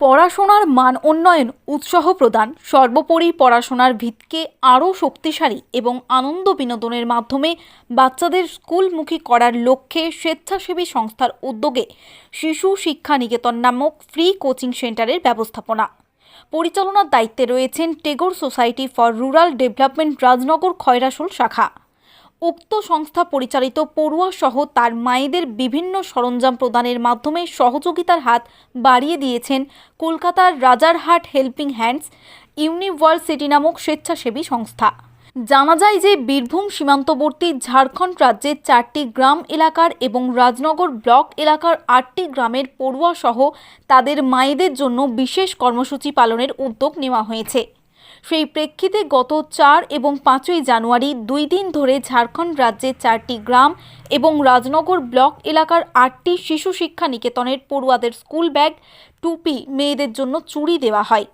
পড়াশোনার মান উন্নয়ন উৎসাহ প্রদান, সর্বোপরি পড়াশোনার ভিতকে আরও শক্তিশালী এবং আনন্দ বিনোদনের মাধ্যমে বাচ্চাদের স্কুলমুখী করার লক্ষ্যে স্বেচ্ছাসেবী সংস্থার উদ্যোগে শিশু শিক্ষা নিকেতন নামক ফ্রি কোচিং সেন্টারের ব্যবস্থাপনা। পরিচালনার দায়িত্বে রয়েছেন Tagore society for rural development Rajnagar Khoyrasol শাখা। উক্ত সংস্থা পরিচালিত পড়ুয়া সহ তার মায়েদের বিভিন্ন সরঞ্জাম প্রদানের মাধ্যমে সহযোগিতার হাত বাড়িয়ে দিয়েছেন কলকাতার রাজারহাট হেল্পিং হ্যান্ডস ইউনিভার্সিটি নামক স্বেচ্ছাসেবী সংস্থা। জানা যায় যে বীরভূম সীমান্তবর্তী ঝাড়খণ্ড রাজ্যের চারটি গ্রাম এলাকার এবং রাজনগর ব্লক এলাকার আটটি গ্রামের পড়ুয়া সহ তাদের মায়েদের জন্য বিশেষ কর্মসূচি পালনের উদ্যোগ নেওয়া হয়েছে। সেই প্রেক্ষিতে গত চার এবং পাঁচই জানুয়ারি দুই দিন ধরে ঝাড়খণ্ড রাজ্যের চারটি গ্রাম এবং রাজনগর ব্লক এলাকার আটটি শিশু শিক্ষা নিকেতনের পড়ুয়াদের স্কুল ব্যাগ, টুপি মেয়েদের জন্য চুরি দেওয়া হয়।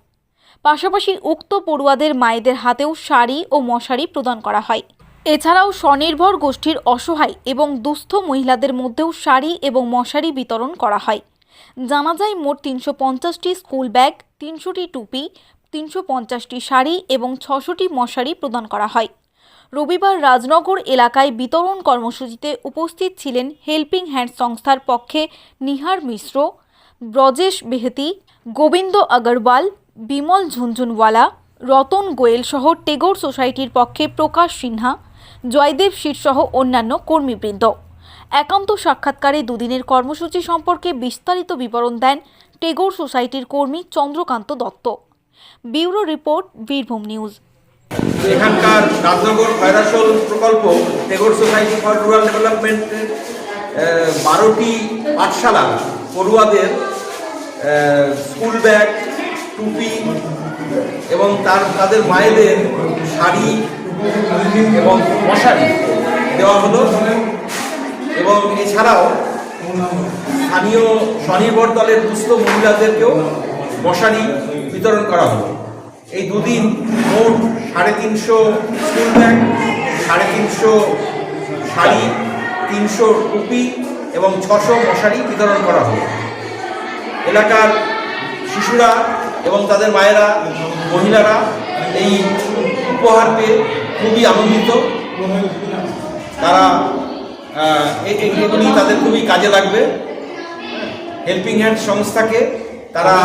পাশাপাশি উক্ত পড়ুয়াদের মায়েদের হাতেও শাড়ি ও মশারি প্রদান করা হয়। এছাড়াও স্বনির্ভর গোষ্ঠীর অসহায় এবং দুস্থ মহিলাদের মধ্যেও শাড়ি এবং মশারি বিতরণ করা হয়। জানা যায়, মোট তিনশো পঞ্চাশটি স্কুল ব্যাগ, তিনশোটি টুপি তিনশো পঞ্চাশটি শাড়ি এবং ছশোটি মশারি প্রদান করা হয়। রবিবার রাজনগর এলাকায় বিতরণ কর্মসূচিতে উপস্থিত ছিলেন হেল্পিং হ্যান্ড সংস্থার পক্ষে নিহার মিশ্র, ব্রজেশ বেহতি, গোবিন্দ আগরওয়াল, বিমল ঝুনঝুনওয়ালা, রতন গোয়েল সহ টেগোর সোসাইটির পক্ষে প্রকাশ সিনহা, জয়দেব শীর্ষসহ অন্যান্য কর্মীবৃন্দ। একান্ত সাক্ষাৎকারে দুদিনের কর্মসূচি সম্পর্কে বিস্তারিত বিবরণ দেন টেগোর সোসাইটির কর্মী Chandrakanta Dutta. Bureau report, Birbhum news. এখানকার রাজনগর খয়রাসোল প্রকল্প, টেগোর সোসাইটি ফর রুরাল ডেভেলপমেন্টের বারোটি পাঠশালা, পড়ুয়াদের স্কুল ব্যাগ, টুপি এবং তার, তাদের মায়েদের শাড়ি এবং মশারি দেওয়া হলো। এবং এছাড়াও স্থানীয় স্বনির্ভর দলের দুস্থ মহিলাদেরকেও মশারি বিতরণ করা হলো। এই দুদিন মোট সাড়ে তিনশো স্কুল ব্যাগ, সাড়ে তিনশো শাড়ি, তিনশো টুপি এবং ছশো মশারি বিতরণ করা হলো। এলাকার শিশুরা এবং তাদের মায়েরা, মহিলারা এই উপহার পেয়ে খুবই আনন্দিত। তারা এগুলি তাদের খুবই কাজে লাগবে। হেল্পিং হ্যান্ড সংস্থাকে তারা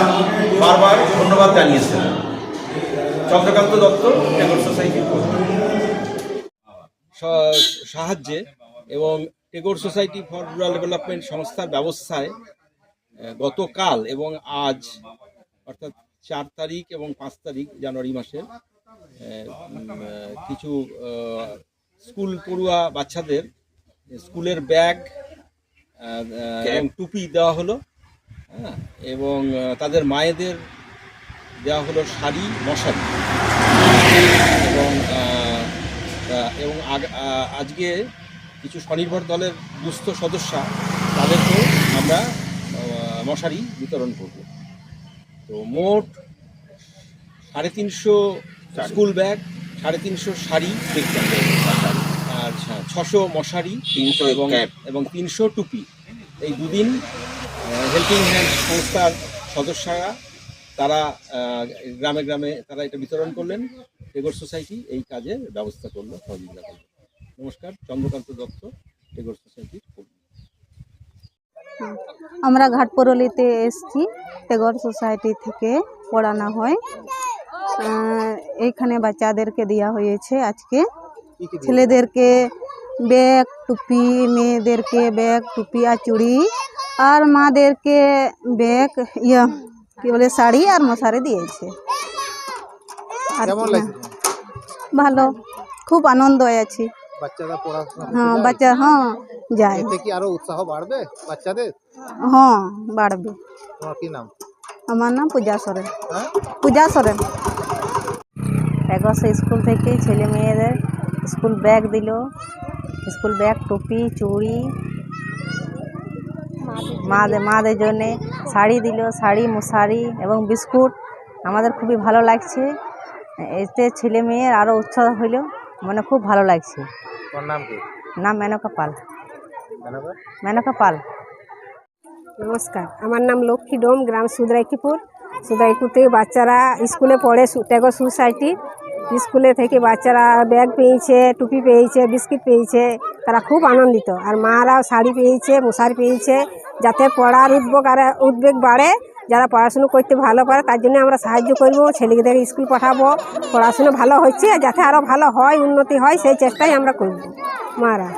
বারবার ধন্যবাদ জানিয়েছেন। চন্দ্রকান্ত দত্ত টেগোর সোসাইটির সাহায্যে এবং Tagore society for rural development সংস্থার ব্যবস্থায় গতকাল এবং আজ অর্থাৎ চার তারিখ এবং পাঁচ তারিখ জানুয়ারি মাসে কিছু স্কুল পড়ুয়া বাচ্চাদের স্কুলের ব্যাগ এবং টুপি দেওয়া হলো। হ্যাঁ এবং তাদের মায়েদের দেওয়া হলো শাড়ি মশারি। এবং এবং আজকে কিছু স্বনির্ভর দলের দুস্থ সদস্যা তাদেরকেও আমরা মশারি বিতরণ করব। তো মোট সাড়ে তিনশো স্কুল ব্যাগ সাড়ে তিনশো শাড়ি আর ছ- ছশো মশারি তিনশো এবং এবং তিনশো টুপি। এই দুদিন হেল্পিং হ্যান্ড সংস্থার সদস্যরা তারা গ্রামে গ্রামে তারা এটা বিতরণ করলেন। টেগোর সোসাইটি এই কাজের ব্যবস্থা করল সহযোগিতা করল। নমস্কার চন্দ্রকান্ত দত্ত টেগোর সোসাইটির কর্মী। আমরা ঘাটপরলিতে এসছি টেগর সোসাইটি থেকে পড়ানো হয়। এইখানে বাচ্চাদেরকে দেওয়া হয়েছে আজকে। ছেলেদেরকে ব্যাগ টুপি মেয়েদেরকে ব্যাগ টুপি আর চুড়ি আর মাদেরকে ব্যাগ ইয়া কি বলে শাড়ি আর মশারি দিয়েছে আর কেমন কি না? লাগছে ভালো খুব আনন্দ আছি বাচ্চারা পড়াশোনা করতে হ্যাঁ যায়? বাচ্চা হ্যাঁ যায় এতে কি আরও উৎসাহ বাড়বে বাচ্চাদের হ্যাঁ বাড়বে তোমার কি নাম আমার নাম পূজা সরেন হ্যাঁ পূজা সরেন এগারোশো স্কুল থেকে ছেলে মেয়েদের স্কুল ব্যাগ দিল স্কুল ব্যাগ টুপি চুড়ি মাদের মাদের জন্যে শাড়ি দিল শাড়ি মশারি এবং বিস্কুট। আমাদের খুবই ভালো লাগছে। এতে ছেলে মেয়ের আরও উৎসাহ হইল। মানে খুব ভালো লাগছে। নাম কি? নাম মেনকা পাল। মেনকা? পাল। নমস্কার আমার নাম লক্ষ্মী ডোম গ্রাম সুদরাইকিপুর। থেকে বাচ্চারা স্কুলে পড়ে সু- টেগর সোসাইটি। স্কুলে থেকে বাচ্চারা ব্যাগ পেয়েছে, টুপি পেয়েছে, বিস্কিট পেয়েছে, তারা খুব আনন্দিত। আর মারাও শাড়ি পেয়েছে, মশারি পেয়েছে, যাতে পড়ার উদ্বেগ আর উদ্বেগ বাড়ে। যারা পড়াশুনো করতে ভালো পারে তার জন্য আমরা সাহায্য করব, ছেলেদের স্কুল পাঠাবো। পড়াশুনো ভালো হচ্ছে, যাতে আরও ভালো হয়, উন্নতি হয়, সেই চেষ্টাই আমরা করব। মারা।